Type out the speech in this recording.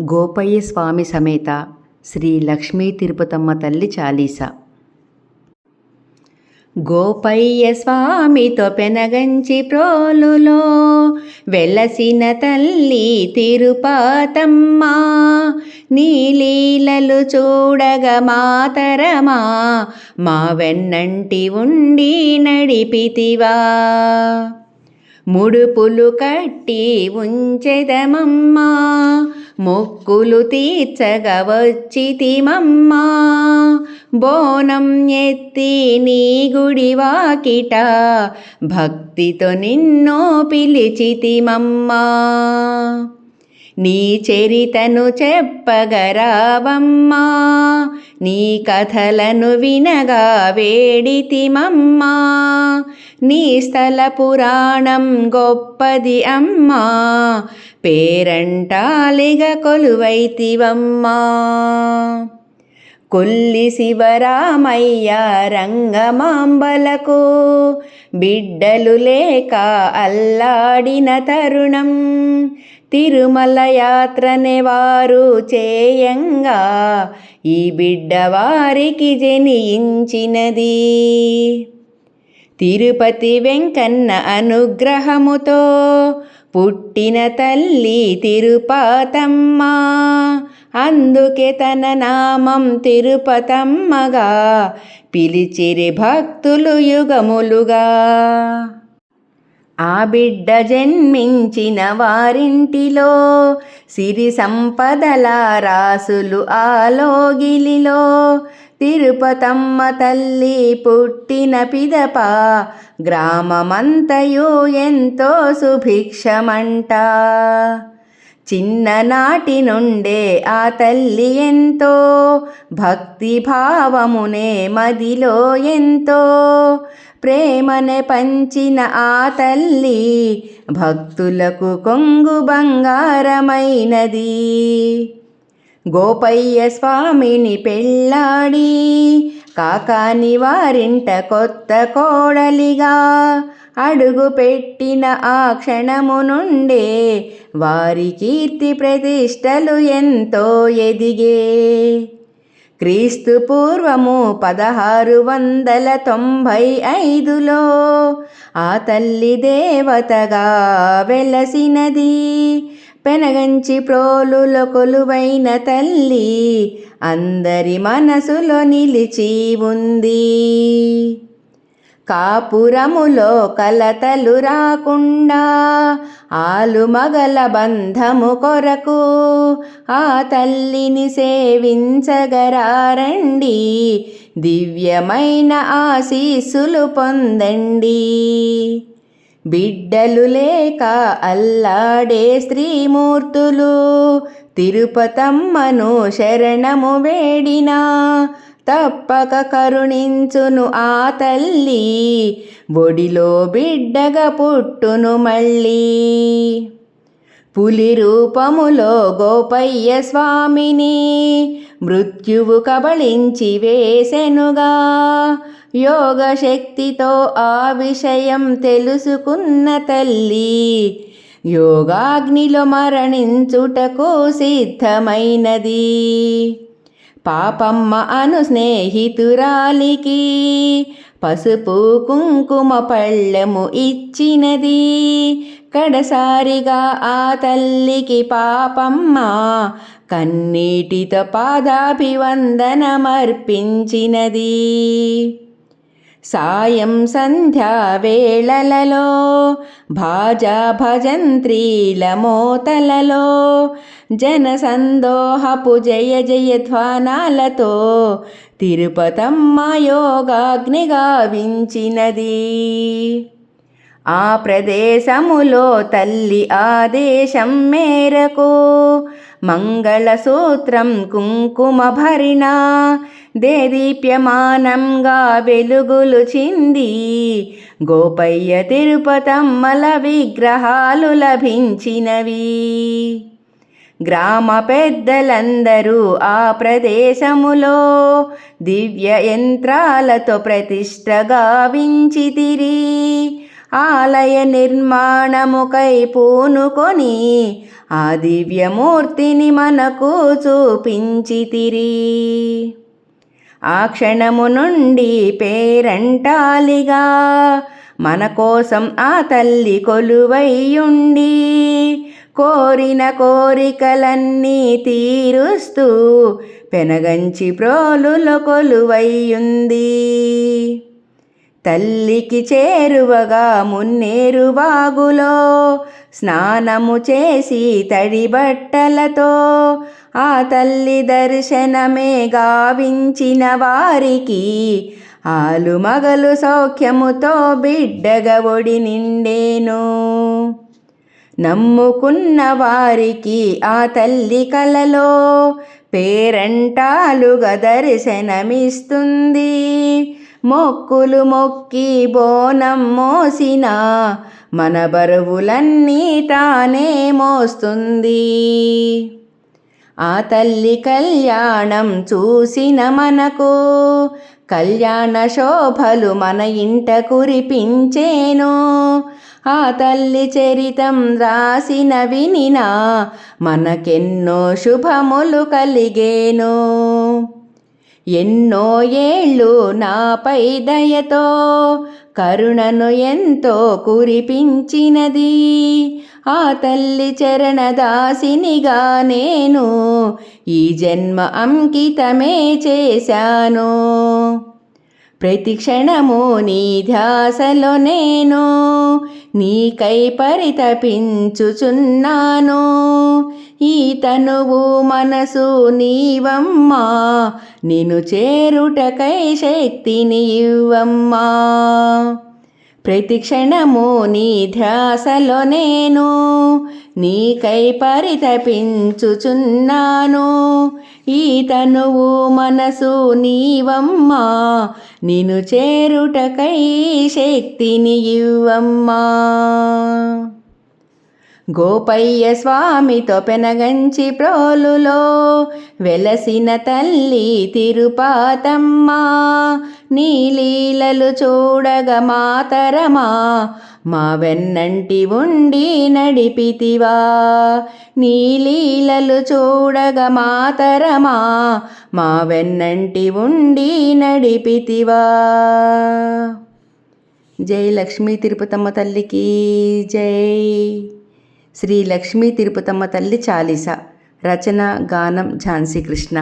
గోపయ్య స్వామి సమేత శ్రీ లక్ష్మీ తిరుపతమ్మ తల్లి చాలీస. గోపయ్య స్వామితో పెనగంచి ప్రోలులో వెలసిన తల్లి తిరుపతమ్మ. నీలీలలు చూడగ మాతరమా మా వెన్నంటి ఉండి నడిపితివా. ముడుపులు కట్టి ఉంచెదమమ్మా మొక్కులు తీర్చగ వచ్చితిమమ్మా బోనం ఎత్తి నీ గుడి వాకిట భక్తితో నిన్నో పిలిచితిమమ్మా. నీ చరితను చెప్పగరావమ్మా నీ కథలను వినగా వేడితిమమ్మా నీ స్థల పురాణం గొప్పది అమ్మా పేరంటాలిగ కొలువైతివమ్మా కొల్లి శివరామయ్య రంగమాంబలకు బిడ్డలు లేక అల్లాడిన తరుణం. తిరుమల యాత్రనే వారు చేయంగా ఈ బిడ్డ వారికి జనించినది తిరుపతి వెంకన్న అనుగ్రహముతో పుట్టిన తల్లి తిరుపతమ్మ. అందుకే తన నామం తిరుపతమ్మగా. పిలిచిరి భక్తులు యుగములుగా. ఆ బిడ్డ జన్మించిన వారింటిలో సిరి సంపదల రాసులు ఆలోగిలిలో తిరుపతమ్మ తల్లి పుట్టిన పిదప గ్రామమంతయు ఎంతో సుభిక్షమంట. చిన్ననాటి నుండే ఆ తల్లి ఎంతో భక్తి భావమునే మదిలో ఎంతో ప్రేమనే పంచిన ఆ తల్లి భక్తులకు కొంగు బంగారమైనది. గోపయ్య స్వామిని పెళ్ళాడి కాకాని వారింట కొత్త కోడలిగా అడుగు పెట్టిన ఆ క్షణము నుండే వారి కీర్తి ప్రతిష్టలు ఎంతో ఎదిగే. క్రీస్తు పూర్వము పదహారు వందల తొంభై ఐదులో ఆ తల్లి దేవతగా వెలసినది. పెనగంచి ప్రోలులో కొలువైన తల్లి అందరి మనసులో నిలిచి ఉంది. కాపురములో కలతలు రాకుండా ఆలు మగల బంధము కొరకు ఆ తల్లిని సేవించగరారండి. దివ్యమైన ఆశీస్సులు పొందండి. బిడ్డలు లేక అల్లాడే స్త్రీమూర్తులు తిరుపతమ్మను శరణము వేడినా తప్పక కరుణించును ఆ తల్లి. బొడిలో బిడ్డగా పుట్టును మళ్ళీ. పులి రూపములో గోపయ్య స్వామిని మృత్యువు కబళించి వేసెనుగా. యోగ శక్తితో ఆ విషయం తెలుసుకున్న తల్లి యోగాగ్నిలో మరణించుటకు సిద్ధమైనది. పాపమ్మ అను స్నేహితురాలికి పసుపు కుంకుమ పళ్ళెము ఇచ్చినది. కడసారిగా ఆ తల్లికి పాపమ్మ కన్నీటితో పాదాభివందనమర్పించినది. సాయం సంధ్యా వేళలలో భాజా భజంత్రీల మోతలలో జనసందోహపు జయ జయ ధ్వానాలతో తిరుపతమ్మ యోగాగ్ని గావించినది ఆ ప్రదేశములో తల్లి ఆదేశం మేరకు మంగళసూత్రం కుంకుమ భరిణ దేదీప్యమానంగా వెలుగులు చింది. గోపయ్య తిరుపతమ్మల విగ్రహాలు లభించినవి. గ్రామ పెద్దలందరూ ఆ ప్రదేశములో దివ్య యంత్రాలతో ప్రతిష్ట గావించితిరి ఆలయ నిర్మాణముకై పూనుకొని ఆ దివ్యమూర్తిని మనకు చూపించితిరి. ఆ క్షణము నుండి పేరంటాలిగా. మన కోసం ఆ తల్లి కొలువైయుండి. కోరిన కోరికలన్నీ తీరుస్తూ పెనగంచి ప్రోలులో కొలువైయుంది. తల్లికి చేరువగా మున్నేరు వాగులో స్నానము చేసి తడి బట్టలతో ఆ తల్లి దర్శనమే గావించిన వారికి. ఆలు మగలు సౌఖ్యముతో బిడ్డగా ఒడి నిండేను. నమ్ముకున్న వారికి ఆ తల్లి కలలో పేరంటాలుగా దర్శనమిస్తుంది. మొక్కులు మొక్కి బోనం మోసిన మన బరువులన్నీ తానే మోస్తుంది. ఆ తల్లి కళ్యాణం చూసిన మనకు కళ్యాణ శోభలు మన ఇంట కురిపించేను ఆ తల్లి చరితం రాసిన వినినా మనకెన్నో శుభములు కలిగేను. ఎన్నో ఏళ్ళు నాపై దయతో కరుణను ఎంతో కురిపించినది. ఆ తల్లి చరణదాసినిగా నేను ఈ జన్మ అంకితమే చేశాను. ప్రతి క్షణము నీ ధ్యాసలో నేను నీకై పరితపించుచున్నాను. ఈ తనువు మనసు నీవమ్మా నిన్ను చేరుటకై శక్తిని ఇవ్వమ్మా. ప్రతి క్షణము నీ ధ్యాసలో నేను నీకై పరితపించుచున్నాను. ఈ తనువు మనసు నీవమ్మా నిన్ను చేరుటకై శక్తిని ఇవ్వమ్మా. గోపయ్య స్వామితో పెనగంచి ప్రోలులో వెలసిన తల్లి తిరుపాతమ్మ. నీలీలలు చూడగ మాతరమా మా వెన్నంటి ఉండి నడిపితివా. నీలీలలు చూడగ మాతరమా మా వెన్నంటి ఉండి నడిపితివా. జై లక్ష్మీ తిరుపతమ్మ తల్లికి జై. శ్రీ లక్ష్మీ తిరుపతమ్మ తల్లి చాలీస. రచన గానం ఝాన్సీ కృష్ణ.